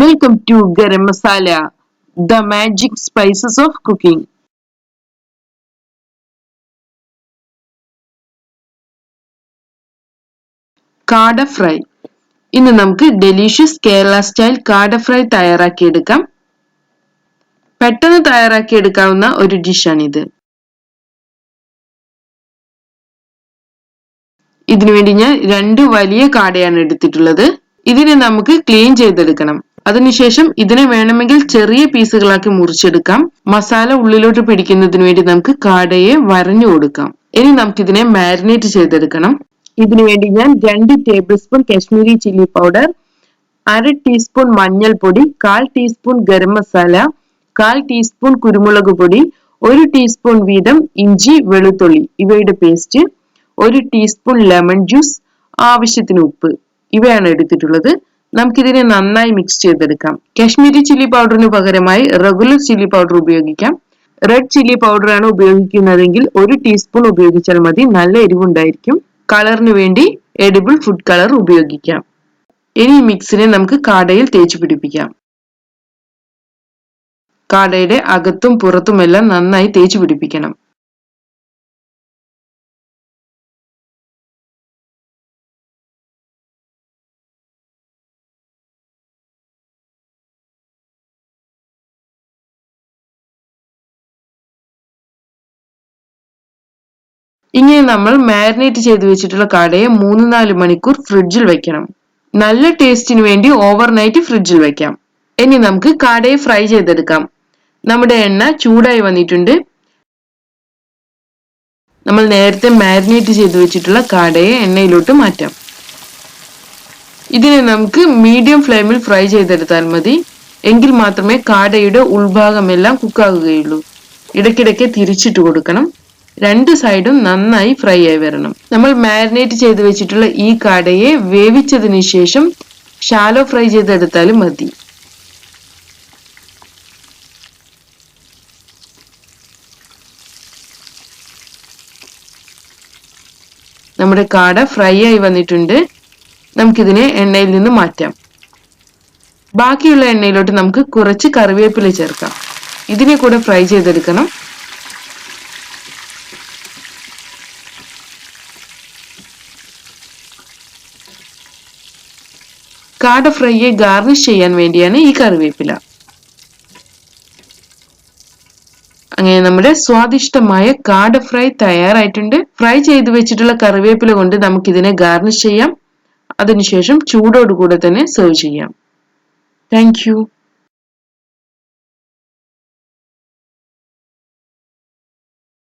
Welcome to garam masala the magic spices of cooking കാട fry ഇന്ന് നമുക്ക് delicious Kerala style കാട ഫ്രൈ തയ്യാറാക്കിയെടുക്കാം പെട്ടെന്ന് തയ്യാറാക്കിയെടുക്കാവുന്ന ഒരു ഡിഷാണിത് ഇതിനുവേണ്ടി ഞാൻ രണ്ട് വലിയ കാടയാണ് എടുത്തിട്ടുള്ളത്. ഇതിനെ നമുക്ക് ക്ലീൻ ചെയ്തെടുക്കണം. അതിനുശേഷം ഇതിനെ വേണമെങ്കിൽ ചെറിയ പീസുകളാക്കി മുറിച്ചെടുക്കാം. മസാല ഉള്ളിലോട്ട് പിടിക്കുന്നതിന് വേണ്ടി നമുക്ക് കാടയെ വരഞ്ഞു കൊടുക്കാം. ഇനി നമുക്ക് ഇതിനെ മാരിനേറ്റ് ചെയ്തെടുക്കണം. ഇതിനു വേണ്ടി ഞാൻ രണ്ട് tablespoon Kashmiri chilli powder അര ടീസ്പൂൺ മഞ്ഞൾപ്പൊടി കാൽ ടീസ്പൂൺ ഗരം മസാല കാൽ ടീസ്പൂൺ കുരുമുളക് പൊടി ഒരു ടീസ്പൂൺ വീതം ഇഞ്ചി വെളുത്തുള്ളി ഇവയുടെ പേസ്റ്റ് ഒരു ടീസ്പൂൺ ലെമൺ ജ്യൂസ് ആവശ്യത്തിന് ഉപ്പ്. ഇവയാണ് എടുത്തിട്ടുള്ളത്. നമുക്കിതിനെ നന്നായി മിക്സ് ചെയ്തെടുക്കാം. കാശ്മീരി ചില്ലി പൗഡറിന് പകരമായി റെഗുലർ ചില്ലി പൗഡർ ഉപയോഗിക്കാം. റെഡ് ചില്ലി പൗഡർ ആണ് ഉപയോഗിക്കുന്നതെങ്കിൽ ഒരു ടീസ്പൂൺ ഉപയോഗിച്ചാൽ മതി. നല്ല എരിവുണ്ടായിരിക്കും. കളറിന് വേണ്ടി എഡിബിൾ ഫുഡ് കളർ ഉപയോഗിക്കാം. ഇനി ഈ മിക്സിനെ നമുക്ക് കാടയിൽ തേച്ച് പിടിപ്പിക്കാം. കാടയുടെ അകത്തും പുറത്തുമെല്ലാം നന്നായി തേച്ച് പിടിപ്പിക്കണം. ഇങ്ങനെ നമ്മൾ മാരിനേറ്റ് ചെയ്ത് വെച്ചിട്ടുള്ള കാടയെ മൂന്ന് നാല് മണിക്കൂർ ഫ്രിഡ്ജിൽ വെക്കണം. നല്ല ടേസ്റ്റിന് വേണ്ടി ഓവർനൈറ്റ് ഫ്രിഡ്ജിൽ വെക്കാം. ഇനി നമുക്ക് കാടയെ ഫ്രൈ ചെയ്തെടുക്കാം. നമ്മുടെ എണ്ണ ചൂടായി വന്നിട്ടുണ്ട്. നമ്മൾ നേരത്തെ മാരിനേറ്റ് ചെയ്ത് വെച്ചിട്ടുള്ള കാടയെ എണ്ണയിലോട്ട് മാറ്റാം. ഇതിനെ നമുക്ക് മീഡിയം ഫ്ലെയിമിൽ ഫ്രൈ ചെയ്തെടുത്താൽ മതി. എങ്കിൽ മാത്രമേ കാടയുടെ ഉൾഭാഗമെല്ലാം കുക്കാകുകയുള്ളൂ. ഇടയ്ക്കിടയ്ക്ക് തിരിച്ചിട്ട് കൊടുക്കണം. രണ്ട് സൈഡും നന്നായി ഫ്രൈ ആയി വരണം. നമ്മൾ മാരിനേറ്റ് ചെയ്ത് വെച്ചിട്ടുള്ള ഈ കടയെ വേവിച്ചതിന് ശേഷം ഷാലോ ഫ്രൈ ചെയ്തെടുത്താലും മതി. നമ്മുടെ കാട ഫ്രൈ ആയി വന്നിട്ടുണ്ട്. നമുക്കിതിനെ എണ്ണയിൽ നിന്ന് മാറ്റാം. ബാക്കിയുള്ള എണ്ണയിലോട്ട് നമുക്ക് കുറച്ച് കറിവേപ്പില ചേർക്കാം. ഇതിനെ കൂടെ ഫ്രൈ ചെയ്തെടുക്കണം. കാട ഫ്രൈയെ ഗാർണിഷ് ചെയ്യാൻ വേണ്ടിയാണ് ഈ കറിവേപ്പില. അങ്ങനെ നമ്മുടെ സ്വാദിഷ്ടമായ കാട ഫ്രൈ തയ്യാറായിട്ടുണ്ട്. ഫ്രൈ ചെയ്ത് വെച്ചിട്ടുള്ള കറിവേപ്പില കൊണ്ട് നമുക്ക് ഇതിനെ ഗാർണിഷ് ചെയ്യാം. അതിനുശേഷം ചൂടോടുകൂടെ തന്നെ സെർവ് ചെയ്യാം. താങ്ക്